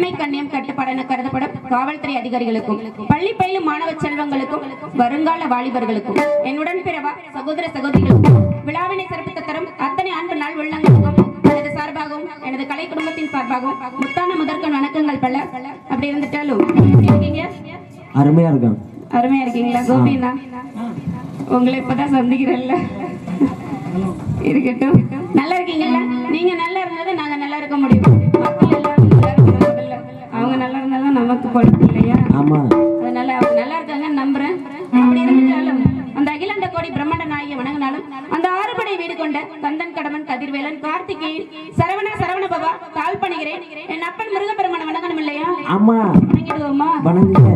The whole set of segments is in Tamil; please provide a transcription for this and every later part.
கடமை கண்ணியம் கட்டுப்பாடு என கருதப்படும் காவல்துறை அதிகாரிகளுக்கும் பள்ளி பயிலும் மாணவ செல்வங்களுக்கும் வருங்கால வாலிபர்களுக்கும் என்னுடன் பிறவா சகோதர சகோதரிகளுக்கும் விழாவினை சிறப்பித்து தரும் அத்தனை அன்பு நாள் உள்ளங்களுக்கும் எனது சார்பாகவும் எனது கலை குடும்பத்தின் சார்பாகவும் முத்தான முதற்கண் வணக்கங்கள் பல. அப்படி இருந்துட்டாலும் எப்படி இருக்கீங்க? அருமையா அருமையா இருக்கீங்களா? கோபினா? உங்களை இப்பதான் சந்திக்கிறேன்ல. இருக்கட்டும். நல்லா இருக்கீங்கல்ல? நீங்க நல்லா இருந்தா நாங்க நல்லா இருக்க முடியும். மக்கள் எல்லாரும் நல்லா இருந்தாலும் நமக்கு பொழுது இல்லையா? ஆமா. அதனால அவங்க நல்லா இருக்காங்கன்னு நம்புறேன். அப்படி இருந்துட்டாலும் அந்த அகிலாண்ட கோடி பிரம்மாண்ட நாயகி வணங்கினாலும் அந்த ஆறுபடை வீடு கொண்ட கந்தன் கடமன் கதிர்வேலன் கார்த்திகேயன் சரவண சரவண பவா கால் பண்ணுகிறேன் என் அப்பன் முருகப்பெருமான வணங்கணும் இல்லையா? ஆமா. வணங்கிடுவோமா? வணங்குங்க.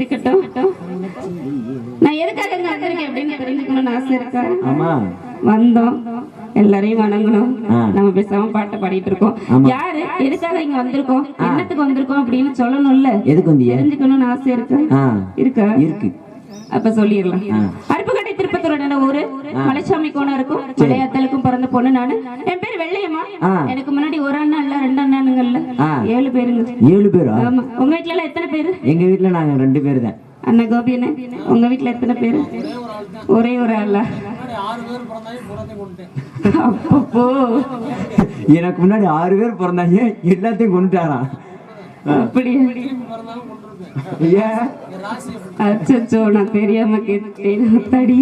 இருக்கட்டும். நான் எதுக்காக இங்க வந்திருக்கேன் அப்படின்னு தெரிஞ்சுக்கணும்னு ஆசை இருக்கா? ஆமா. வந்தோம். எல்லாரையும் வணங்கணும். நம்ம பேசாம பாட்டு பாடிட்டு இருக்கோம். யாரு? எதுக்காக இங்க வந்திருக்கோம்? என்னத்துக்கு வந்திருக்கோம் அப்படின்னு சொல்லணும்ல. எதுக்கு தெரிஞ்சுக்கணும்னு ஆசை இருக்கா? இருக்கா? இருக்கு. அப்ப சொல்லிடலாம். அருப்புக்கட்டை திருப்பத்தூர் நல்ல ஊரு? மலைச்சாமி கோணம் இருக்கும். மலையாத்தலுக்கும் பிறந்த பொண்ணு நானு. என் பேர் வெள்ளையம்மா. எனக்கு முன்னாடி ஒரு அண்ணன் இல்ல ரெண்டு அண்ணனுங்கல்ல. ஆ. ஏழு பேருங்க. ஏழு பேரா? ஆமா. உங்க வீட்ல எல்லாம் எத்தனை பேரு? எங்க வீட்டுல நாங்க ரெண்டு பேர் தான். அண்ணா கோபி அண்ணன் உங்க வீட்ல எத்தனை பேரு? ஒரே ஒரு ஆளா? அப்பப்போ. எனக்கு முன்னாடி ஆறு பேர் பிறந்தாங்க எல்லாத்தையும் கொண்டுட்டாராம் அப்படி. அச்சோ நான் தெரியாம கேட்டேன் தடி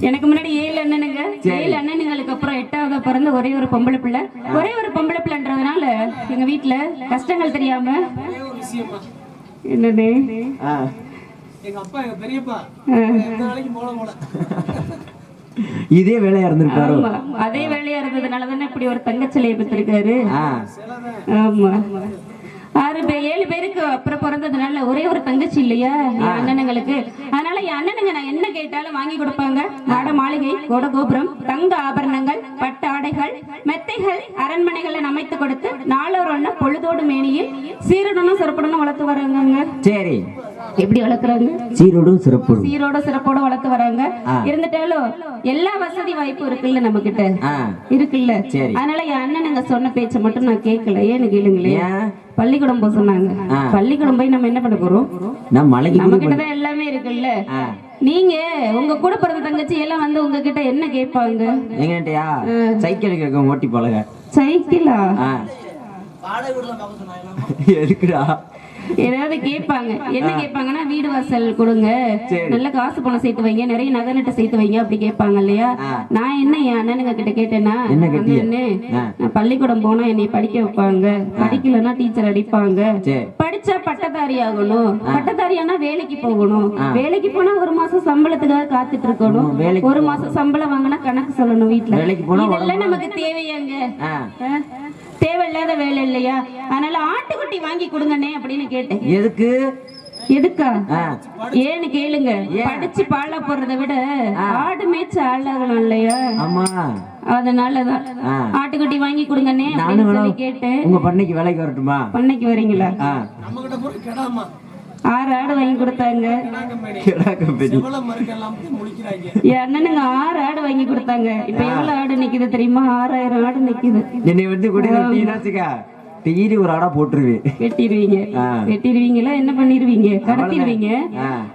எனக்கு முன்னாடி ஏழு அண்ணனுங்க. ஏழு அண்ணனுங்களுக்கு அப்புறம் எட்டாவது பிறந்த ஒரே ஒரு பொம்பளை பிள்ளை. ஒரே ஒரு பொம்பளை பிள்ளைன்றதுனால எங்க வீட்ல கஷ்டங்கள் தெரியாம என்னது? ஆ. எங்க அப்பா எங்க பெரியப்பா ஆ. எந்த வேலைக்கு போல போல. இதே வேலையா இருந்திருக்காரோ? அதே வேலையா இருந்ததுனால தானே இப்படி ஒரு தங்கச்சிலையை பெற்றிருக்காரு. ஆமா. ஆறு பேர் ஏழு பேருக்கு அப்புறம் பிறந்ததுனால ஒரே ஒரு தங்கச்சி இல்லையா? என் அண்ணனுங்களுக்கு. அதனால என் அண்ணனுங்க நான் என்ன கேட்டாலும் வாங்கி கொடுப்பாங்க. மாட மாளிகை கோட கோபுரம் தங்க ஆபரணங்கள் பட்டு ஆடைகள் மெத்தைகள் அரண்மனைகளை அமைத்து கொடுத்து நாளொரு ஒண்ணு பொழுதோடு மேனியில் சீரடனும் சிறப்புடனும் வளர்த்து வராங்க சரி. எப்படி வளர்க்குறாங்க? சீரோடும் சிறப்போடும் சீரோட சிறப்போட வளர்த்து வராங்க. இருந்துட்டாலும் எல்லா வசதி வாய்ப்பும் இருக்குல்ல நம்ம கிட்ட. இருக்குல்ல. சரி. அதனால என் அண்ணனுங்க சொன்ன பேச்சை மட்டும் நான் கேட்கல. ஏன்னு கேளுங்களே ஏன்? பள்ளிக்கூடம் போக சொன்னாங்க. பள்ளிக்கூடம் போய் நம்ம என்ன பண்ண போறோம்? நம்ம கூட கிட்ட தான் எல்லாமே இருக்குல்ல. நீங்க உங்க கூட பிறந்த தங்கச்சி எல்லாம் வந்து உங்ககிட்ட என்ன கேட்பாங்க? எங்கன்ட்டயா சைக்கிள் கேட்க ஓட்டி பழக. சைக்கிளா? எதுக்குடா? ஏதாவது கேட்பாங்க. என்ன கேட்பாங்கன்னா வீடு வாசல் கொடுங்க. நல்ல காசு பணம் சேர்த்து வைங்க. நிறைய நகை நட்டு சேர்த்து வைங்க அப்படி கேட்பாங்க இல்லையா. நான் என்ன என் அண்ணனுங்க கிட்ட கேட்டேன்னா என்ன கேட்டிய? அண்ணே, ஆ. நான் பள்ளிக்கூடம் போனா என்னை படிக்க வைப்பாங்க. படிக்கலன்னா டீச்சர் அடிப்பாங்க. படிச்சா பட்டதாரி ஆகணும் பட்டதாரியானா வேலைக்கு போகணும். வேலைக்கு போனா ஒரு மாசம் சம்பளத்துக்காக காத்துட்டு இருக்கணும். ஒரு மாசம் சம்பளம் வாங்கினா கணக்கு சொல்லணும் வீட்டுல இதெல்லாம் நமக்கு தேவையாங்க? தேவையில்லாத வேலை இல்லையா? அதனால ஆட்டுக்குட்டி வாங்கி கொடுங்கண்ணே அப்படின்னு கேட்டேன். எதுக்கு? எதுக்கா. ஏன்னு கேளுங்க. படிச்சு பாழா போறதை விட ஆடு மேய்ச்சு ஆளாகலாம் இல்லையா? ஆமா. அதனாலதான். ஆட்டுக்குட்டி வாங்கி கொடுங்கண்ணே கேட்டேன். உங்க பண்ணைக்கு வேலைக்கு வரட்டுமா? பண்ணைக்கு வரீங்களா? ஆறு ஆடு வாங்கி கொடுத்தாங்க. கம்பெனி கிடா கம்பெனி எவ்வளவு மறுக்கெல்லாம் முடிக்கிறாங்க என் அண்ணனுங்க ஆறு ஆடு வாங்கி கொடுத்தாங்க. இப்ப எவ்வளவு ஆடு நிக்குது தெரியுமா? ஆறாயிரம் ஆடு நிக்குது. என்னை வந்து கூட டீரி ஒரு ஆடா போட்டுருவேன் வெட்டிடுவீங்க. வெட்டிடுவீங்களா? என்ன பண்ணிடுவீங்க? கடத்திடுவீங்க.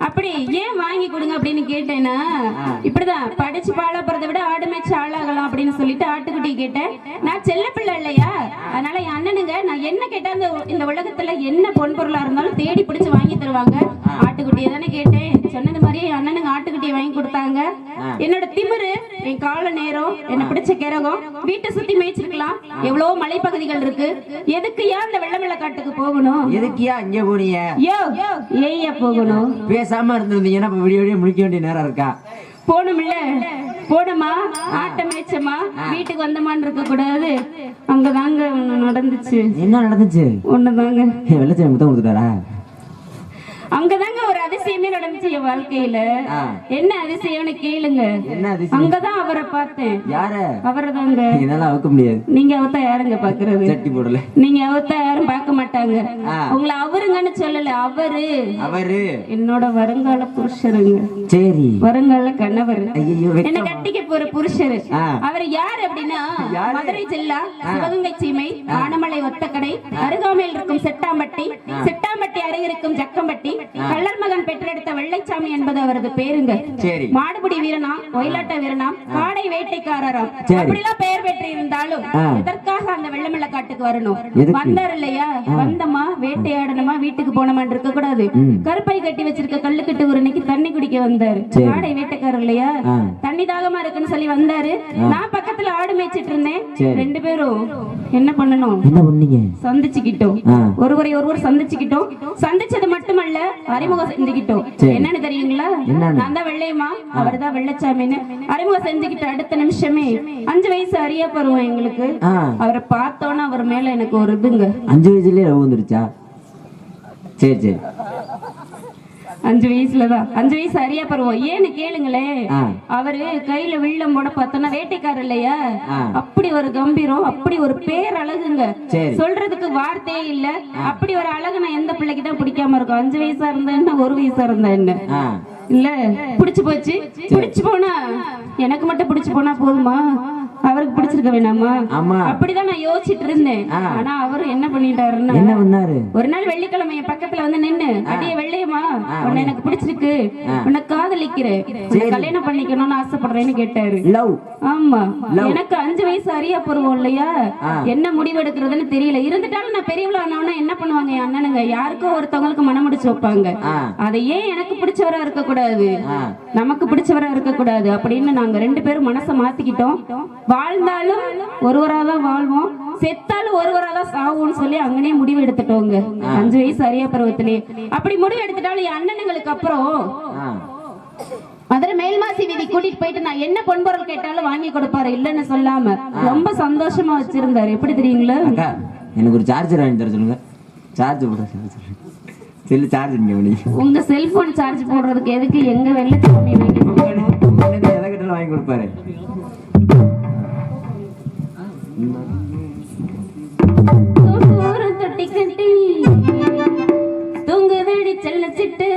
அப்படி ஏன் வாங்கி கொடுங்க அப்படின்னு கேட்டேன்னா இப்படிதான். படிச்சு பாழ போறதை விட ஆடு மேய்ச்சி ஆளாகலாம் அப்படின்னு சொல்லிட்டு ஆட்டுக்குட்டி கேட்டேன். நான் செல்ல பிள்ளை இல்லையா? அதனால என் அண்ணனுங்க நான் என்ன கேட்டா இந்த உலகத்துல என்ன பொன் பொருளா இருந்தாலும் தேடி பிடிச்சு வாங்கி தருவாங்க. ஆட்டுக்குட்டியை தானே கேட்டேன். சொன்னது மாதிரி என் அண்ணனுங்க ஆட்டுக்குட்டியை வாங்கி கொடுத்தாங்க. என்னோட திமிரு என் கால நேரம் என்ன பிடிச்ச கிரகம் வீட்டை சுத்தி மேய்ச்சிருக்கலாம். எவ்வளவோ மலைப்பகுதிகள் இருக்கு. எதுக்கு ஏன் இந்த வெள்ளமெல்ல காட்டுக்கு போகணும்? எதுக்கியா இங்க போனீங்க? யோ ஏய்யா போகணும்? பேசாம இருந்திருந்தீங்கன்னா இப்ப விடிய விடிய முழிக்க வேண்டிய நேரம் இருக்கா? போனோம்ல போனோமா ஆட்ட மேய்ச்சமா? வீட்டுக்கு வந்தமான்னு இருக்க கூடாது அங்கதாங்க நடந்துச்சு. என்ன நடந்துச்சு? ஒண்ணுதாங்க. வெள்ளச்சாமி முத்தம் கொடுத்துட்டாரா? அங்கதாங்க ஒரு அதிசயமே நடந்துச்சு என் வாழ்க்கையில. என்ன அதிசயம்னு கேளுங்க. அங்கதான் அவரை பார்த்தேன். யார? அவரை தாங்க என்னால அவுக்க முடியாது. நீங்க அவத்தா யாருங்க பாக்குறது? சட்டி போடல. நீங்க அவத்தா யாரும் பார்க்க மாட்டாங்க. உங்களை அவருங்கன்னு சொல்லல அவரு. அவரு. என்னோட வருங்கால புருஷருங்க. சரி. வருங்கால கணவர். என்ன கட்டிக்க போற புருஷரு. அவர் யார் அப்படின்னா? மதுரை ஜில்லா சிவகங்கை சீமை ஆனமலை ஒத்தக்கடை அருகாமையில் இருக்கும் செட்டாம்பட்டி. அருகே இருக்கும் ஜக்கம்பட்டி கள்ளர் மகன் பெற்றெடுத்த வெள்ளைச்சாமி என்பது அவரது பேருங்க. சரி. மாடுபிடி வீரனா ஒயிலாட்ட வீரனா காடை வேட்டைக்காரராம். அப்படிலாம் பெயர் பெற்று இருந்தாலும். எதற்காக அந்த வெள்ளமெல்ல காட்டுக்கு வரணும்? வந்தார் இல்லையா வந்தமா வேட்டையாடணுமா? வீட்டுக்கு போனமான்னு இருக்க கூடாது கருப்பை கட்டி வச்சிருக்க கல்லுக்கட்டு இன்னைக்கு தண்ணி குடிக்க வந்தாரு. காடை வேட்டைக்காரர் இல்லையா. தண்ணி தாகமா இருக்குன்னு சொல்லி வந்தாரு. நான் பக்கத்துல ஆடு மேய்ச்சிட்டு இருந்தேன். ரெண்டு பேரும் என்ன பண்ணணும்? என்ன பண்ணீங்க? சந்திச்சுக்கிட்டோம். ஒருவரை ஒருவர் சந்திச்சுக்கிட்டோம். சந்திச்சு சந்திச்சது மட்டுமல்ல அறிமுகம் செஞ்சுக்கிட்டோம். என்னன்னு தெரியுங்களா? நான் தான் வெள்ளையம்மா அவர் தான் வெள்ளச்சாமின்னு. அறிமுகம் செஞ்சுக்கிட்ட அடுத்த நிமிஷமே அஞ்சு வயசு அறிய பருவம் எங்களுக்கு. அவரை பார்த்தோன்னே அவர் மேல எனக்கு ஒரு இதுங்க. அஞ்சு வயசுலயே வந்துருச்சா? சரி சரி. அஞ்சு வயசுலதான். அஞ்சு வயசு அறிய பருவம். ஏன்னு கேளுங்களேன் ஆ. அவரு கையில வில்லம் போட பார்த்தோன்னா வேட்டைக்காரர் இல்லையா. அப்படி ஒரு கம்பீரம் அப்படி ஒரு பேர் அழகுங்க. சொல்றதுக்கு வார்த்தையே இல்ல. அப்படி ஒரு அழகு நான் எந்த பிள்ளைக்கு தான் பிடிக்காம இருக்கும்? அஞ்சு வயசா இருந்தா என்ன? ஒரு வயசா இருந்தா என்ன? இல்ல பிடிச்சு போச்சு. பிடிச்சு போனா எனக்கு மட்டும் பிடிச்சு போனா போதுமா? அவருக்கு பிடிச்சிருக்க வேணாமா? ஆமா. அப்படிதான் நான் யோசிச்சுட்டு இருந்தேன். ஆனா அவரு என்ன பண்ணிட்டாருன்னா என்ன பண்ணாரு? ஒரு நாள் வெள்ளிக்கிழமை என் பக்கத்துல வந்து நின்னு அடியே வெள்ளையம்மா உன்னை எனக்கு பிடிச்சிருக்கு. உன்னை காதலிக்கிறேன். கல்யாணம் பண்ணிக்கணும்னு ஆசைப்படுறேன்னு கேட்டாரு. லவ். ஆமா. எனக்கு அஞ்சு வயசு அறிய பருவம் இல்லையா. என்ன முடிவு எடுக்கிறதுன்னு தெரியல. இருந்துட்டாலும் நான் பெரியவள ஆனவனா என்ன பண்ணுவாங்க என் அண்ணனுங்க? யாருக்கோ ஒருத்தவங்களுக்கு மனம் முடிச்சு வைப்பாங்க அதை ஏன் எனக்கு பிடிச்சவரா இருக்க கூடாது நமக்கு பிடிச்சவரா இருக்க கூடாது அப்படின்னு நாங்க ரெண்டு பேரும் மனசை மாத்திக்கிட்டோம். வாழ்ந்தாலும் ஒருவரா தான் வாழ்வோம். செத்தாலும் ஒருவரா தான் சாவோம்னு சொல்லி அங்கனே முடிவு எடுத்துட்டோங்க. அஞ்சு வயசு அறிய பருவத்திலே. அப்படி முடிவு எடுத்துட்டாலும் என் அண்ணனுங்களுக்கு அப்புறம் மதுரை மேல்மாசி வீதி கூட்டிட்டு போயிட்டு நான் என்ன பொன்பொருள் கேட்டாலும் வாங்கி கொடுப்பாரு இல்லைன்னு சொல்லாம ரொம்ப சந்தோஷமா வச்சிருந்தாரு. எப்படி தெரியுங்களா? எனக்கு ஒரு சார்ஜர் வாங்கி தர சொல்லுங்க. சார்ஜ் போட செல்லு சார்ஜ் இங்க உங்க செல்போன் சார்ஜ் போடுறதுக்கு எதுக்கு எங்க வெள்ளச்சாமி வாங்கி கொடுக்கணும்? எதை கேட்டாலும் வாங்கி கொடுப்பாரு. தூரம் தொட்டி கட்டி தூங்குதடி செல்ல சிட்டு.